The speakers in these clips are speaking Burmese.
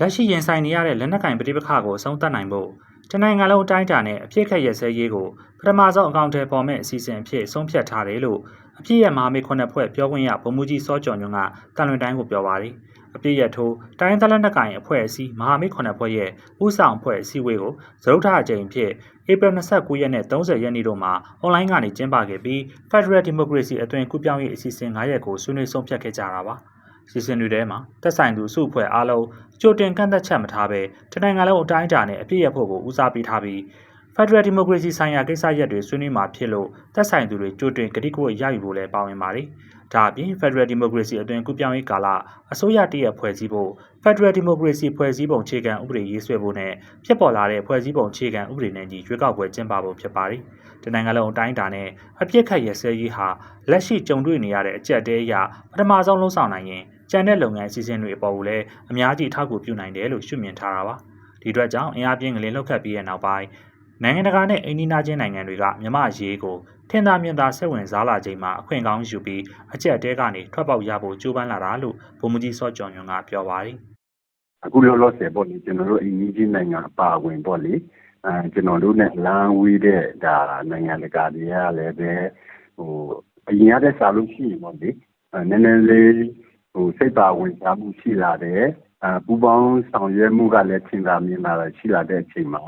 လက်ရှိရင်ဆိုင်နေရတဲ့လက်နက်ကင်ပဋိပက္ခကိုအဆုံးသတ်နိုင်ဖို့တနိုင်ငံလုံးအတိုင်းအတာနဲ့အပြစ်ခတ်ရက်စဲရေးကိုပထမဆုံးအကောင့်ထဲပေါ်မဲ့အစီအစဉ်အဖြစ်ဆုံးဖြတ်ထားတယ်လို့အပြည့်ရမဟာမိတ်ခုနှစ်ဖွဲ့ပြောခွင့်ရဗိုလ်မှူးကြီးစောကျော်ညွန့်ကတန်လွင်တိုင်းကိုပြောပါတယ်အပြည့်ရထိုးတိုင်းသလက်နက်ကင်အဖွဲ့အစည်းမဟာမိတ်ခုနှစ်ဖွဲ့ရဲ့ဥဆောင်အဖွဲ့အစည်းအဝေးကိုသရုပ်ထအကြိမ်ဖြစ်ဧပြီ29ရက်နဲ့30ရက်နေ့တို့မှာအွန်လိုင်းကနေကျင်းပခဲ့ပြီး Federal Democracy အသွင်ကူးပြောင်းရေးအစီအစဉ်9ရက်ကိုဆွေးနွေးဆုံးဖြတ်ခဲ့ကြတာပါ စီစဉ်တွေထဲမှာတက်ဆိုင်သူစုအဖွဲ့အားလုံးကြိုတင်ကန့်သက်ချက်မထားဘဲတနိုင်ငံလုံးအတိုင်းအတာနဲ့အပြည့်ရဖို့ကိုဦးစားပေးထားပြီး Federal Democracy ဆိုင်ရာကိစ္စရပ်တွေဆွေးနွေးမှာဖြစ်လို့သက်ဆိုင်သူတွေကြိုတင်ကတိကဝတ်ရယူဖို့လည်းပါဝင်ပါတယ်။ဒါအပြင် Federal Democracy အတွင်ကူပြောင်းရေးကာလအစိုးရတရက်ဖွဲ့စည်းဖို့ Federal Democracy ဖွဲ့စည်းပုံခြေခံဥပဒေရေးဆွဲဖို့နဲ့ဖြစ်ပေါ်လာတဲ့ဖွဲ့စည်းပုံခြေခံဥပဒေနဲ့ညီရွေးကောက်ပွဲကျင်းပဖို့ဖြစ်ပါတယ်။တနိုင်ငံလုံးအတိုင်းအတာနဲ့အပြစ်ခတ်ရစဲရေးဟာလက်ရှိကြုံတွေ့နေရတဲ့အကြက်တဲအရာပထမဆုံးလှုံ့ဆော်နိုင်ရင်ကျန်တဲ့လုပ်ငန်းအစီအစဉ်တွေအပေါ်ကိုလည်းအများကြီးထောက်ကူပြုနိုင်တယ်လို့ရှုမြင်ထားတာပါ။ဒီအတွက်ကြောင့်အင်အားပြင်းကလေးလှုပ်ခတ်ပြီးတဲ့နောက်ပိုင်း နိုင်ငံတကာနဲ့အိန္ဒိယချင်းနိုင်ငံတွေကမြမရေးကိုထင်သာမြင်သာစိတ်ဝင်စားလာချိန်မှာအခွင့်ကောင်းယူပြီးအကြက်တဲကနေထွက်ပေါက်ရဖို့ကြိုးပမ်းလာတာလို့ဗိုလ်မှူးကြီးစောကျော်ညွန့်ကပြောပါတယ်အခုလောလောဆယ်ပေါ့လေကျွန်တော်တို့အိန္ဒိယနိုင်ငံအပါအဝင်ပေါ့လေအဲကျွန်တော်တို့ ਨੇ လမ်းဝေးတဲ့ဒါနိုင်ငံတကာတွေကလည်းပဲဟိုအရင်ရတဲ့စာလို့ရှိရင်ပေါ့လေအဲနည်းနည်းလေးဟိုစိတ်ပါဝင်စားမှုရှိလာတယ်အဲပူပေါင်းဆောင်ရွက်မှုကလည်းထင်သာမြင်သာရှိလာတဲ့အချိန်မှာ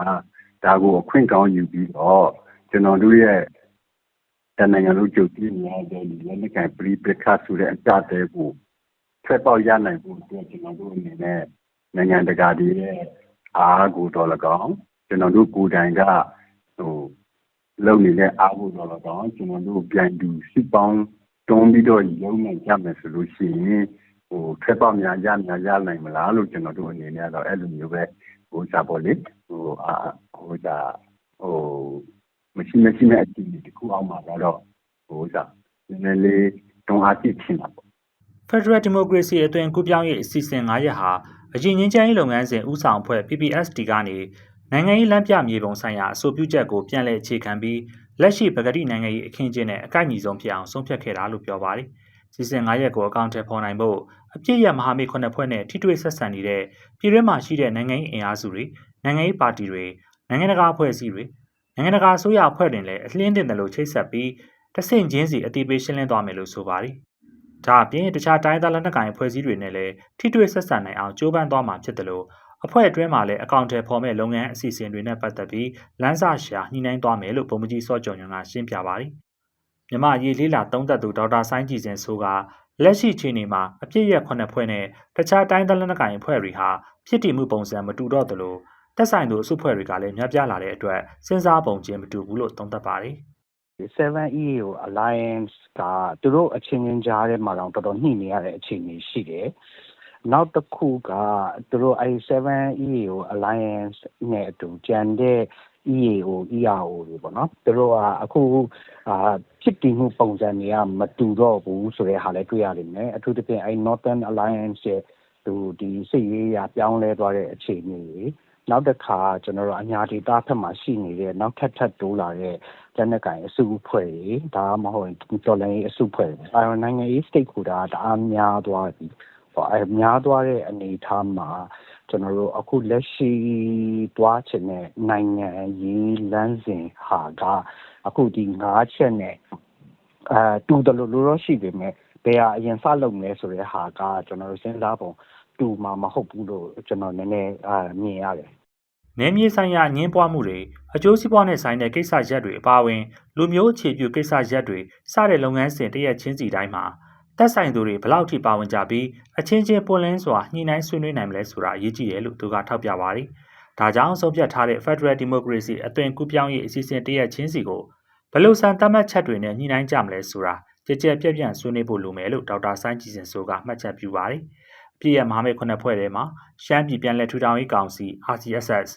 ဒါကိုအခွင့်ကောင်းယူပြီးတော့ကျွန်တော်တို့ရဲ့တနိုင်ငံလုံးကြုံတွေ့နေရတဲ့လက်နက်ကင်ပရိပခဆိုတဲ့အကြတဲ့ကိုထွက်ပေါက်ရနိုင်ဖို့အတွက်ကျွန်တော်တို့အနေနဲ့နိုင်ငံတကာတွေရဲ့အားကိုတော့၎င်းကျွန်တော်တို့ကိုယ်တိုင်ကဟိုလုံနေတဲ့အားကိုတော့၎င်းကျွန်တော်တို့ပြန်တူစီပေါင်းတွန်းပြီးတော့ရုံးနိုင်ကြမယ်ဆိုလို့ရှိရင်ဟိုထွက်ပေါက်များရများရနိုင်မလားလို့ကျွန်တော်တို့အနေနဲ့တော့အဲ့လိုမျိုးပဲဟိုစားပေါ့လေဟိုအာ ဟိုဒါဟိုမရှိမရှိမဲ့အကြည့်တခုအောင်မှာတော့ဟိုစားနည်းနည်းလေးတွန်းအားကြည့်ချင်တာပေါ့ Federal Democracy အတွင်ကူပြောင်းရေးအစီအစဉ်9ရက်ဟာအရင်ငင်းချမ်းရေးလုပ်ငန်းစဉ်ဦးဆောင်အဖွဲ့ PPSD ကနေနိုင်ငံရေးလမ်းပြမြေပုံဆိုင်ရာအဆိုပြုချက်ကိုပြန်လည်အခြေခံပြီးလက်ရှိပဂတိနိုင်ငံရေးအခင်းကျင်းနဲ့အကိုက်ညီဆုံးဖြစ်အောင်ဆုံးဖြတ်ခဲ့တာလို့ပြောပါတယ်။စီစဉ်9ရက်ကိုအကောင့်ထဲပေါ်နိုင်ဖို့အပြည့်ရမဟာမိတ်ခုနှစ်ဖွဲ့နဲ့ထိတွေ့ဆက်ဆံနေတဲ့ပြည်တွင်းမှာရှိတဲ့နိုင်ငံရေးအင်အားစုတွေနိုင်ငံရေးပါတီတွေ နိုင်ငံတကာအဖွဲ့အစည်းတွေနိုင်ငံတကာအစိုးရအဖွဲ့တွေလည်းအလင်းတင်တယ်လို့ချိတ်ဆက်ပြီးတဆင့်ချင်းစီအတိပေးရှင်းလင်းသွားမယ်လို့ဆိုပါတယ်။ဒါအပြင်တခြားတိုင်းသားလက်နက်ကိုင်အဖွဲ့အစည်းတွေနဲ့လည်းထိတွေ့ဆက်ဆံနိုင်အောင်ကြိုးပမ်းသွားမှာဖြစ်တယ်လို့အဖွဲ့အတွင်းမှာလည်းအကောင့်ထဲပေါ်မဲ့လုပ်ငန်းအစီအစဉ်တွေနဲ့ပတ်သက်ပြီးလမ်းစာရှာညှိနှိုင်းသွားမယ်လို့ဗိုလ်မှူးကြီးစောကျော်ညွန့်ကရှင်းပြပါတယ်။မြမရေးလေးလာသုံးသက်သူဒေါက်တာဆိုင်းကြည်စင်ဆိုကလက်ရှိချိန်နေမှာအပြည့်ရက်ခုနှစ်ဖွဲ့နဲ့တခြားတိုင်းသားလက်နက်ကိုင်အဖွဲ့တွေဟာဖြစ်တည်မှုပုံစံမတူတော့သလို တက်ဆိုင်သူအစုဖွဲ့တွေကလည်းများပြားလာတဲ့အတွက်စဉ်းစားပုံချင်းမတူဘူးလို့သုံးသပ်ပါတယ်။ 7EAO Alliance ကသူတို့အချင်းချင်းကြားထဲမှာတော့တော်တော်ညှိနေရတဲ့အခြေအနေရှိတယ်။နောက်တစ်ခုကသူတို့အဲ 7EAO Alliance နဲ့အတူကြံတဲ့ EAO ERO တွေပေါ့နော်။သူတို့ကအခုအာဖြစ်တည်မှုပုံစံတွေကမတူတော့ဘူးဆိုတဲ့ဟာလည်းတွေ့ရလိမ့်မယ်။အထူးသဖြင့်အဲ Northern Alliance ရဲ့သူဒီစိတ်ရေးရာပြောင်းလဲသွားတဲ့အခြေအနေတွေ နောက်တစ်ခါကျွန်တော်တို့အညာဒေတာဖက်မှာရှိနေတဲ့နောက်ထပ်ထပ်တိုးလာတဲ့လက်နက်ကိုင်အစုအဖွဲ့တွေဒါမှမဟုတ်တော်လိုင်းအစုအဖွဲ့တွေအဲနိုင်ငံရေး stakeholder တအားများသွားပြီဟောအဲများသွားတဲ့အနေအထားမှာကျွန်တော်တို့အခုလက်ရှိတွားချင်တဲ့နိုင်ငံရေးလမ်းစဉ်ဟာကအခုဒီ၅ချက်နဲ့အဲတူတယ်လို့လို့ရှိပေမဲ့ဘယ်ဟာအရင်စလုပ်မလဲဆိုတဲ့ဟာကကျွန်တော်တို့စဉ်းစားပုံ တူမှာမဟုတ်ဘူးလို့ကျွန်တော်နည်းနည်းအာမြင်ရတယ်နယ်မြေဆိုင်ရာညှင်းပွားမှုတွေအကျိုးစီးပွားနဲ့ဆိုင်တဲ့ကိစ္စရပ်တွေအပါအဝင်လူမျိုးအခြေပြုကိစ္စရပ်တွေစတဲ့လုပ်ငန်းစဉ်တရက်ချင်းစီတိုင်းမှာတက်ဆိုင်သူတွေဘလောက်ထိပါဝင်ကြပြီးအချင်းချင်းပွင့်လင်းစွာညှိနှိုင်းဆွေးနွေးနိုင်မလဲဆိုတာအရေးကြီးတယ်လို့သူကထောက်ပြပါတယ်။ဒါကြောင့်ဆုံးဖြတ်ထားတဲ့ Federal Democracy အသွင်ကူးပြောင်းရေးအစီအစဉ်တရက်ချင်းစီကိုဘယ်လိုစံသတ်မှတ်ချက်တွေနဲ့ညှိနှိုင်းကြမလဲဆိုတာကြကြပြက်ပြန့်ဆွေးနွေးဖို့လိုမယ်လို့ဒေါက်တာဆိုင်းကြည်စင်ဆိုကမှတ်ချက်ပြုပါတယ်။ ပြည်ရမဟာမိတ်ခုနှစ်ဖွဲ့ထဲမှာရှမ်းပြည်ပြည်လဲထူထောင်ရေးကောင်စီ RCSS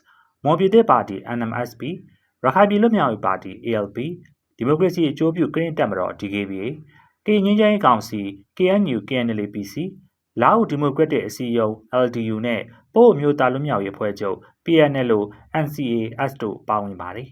မော်ပြည်သစ်ပါတီ NMSP ရခိုင်ပြည်လွတ်မြောက်ရေးပါတီ ALP ဒီမိုကရေစီအကျိုးပြုကရင်တက်မတော် DKBA ကရင်ငင်းချမ်းကောင်စီ KNU KNLPC လာအိုဒီမိုကရက်တစ်အစည်းအရုံး LDU နဲ့ပို့အမျိုးသားလွတ်မြောက်ရေးဖွဲ့ချုပ် PNL NCAS တို့ပါဝင်ပါတယ်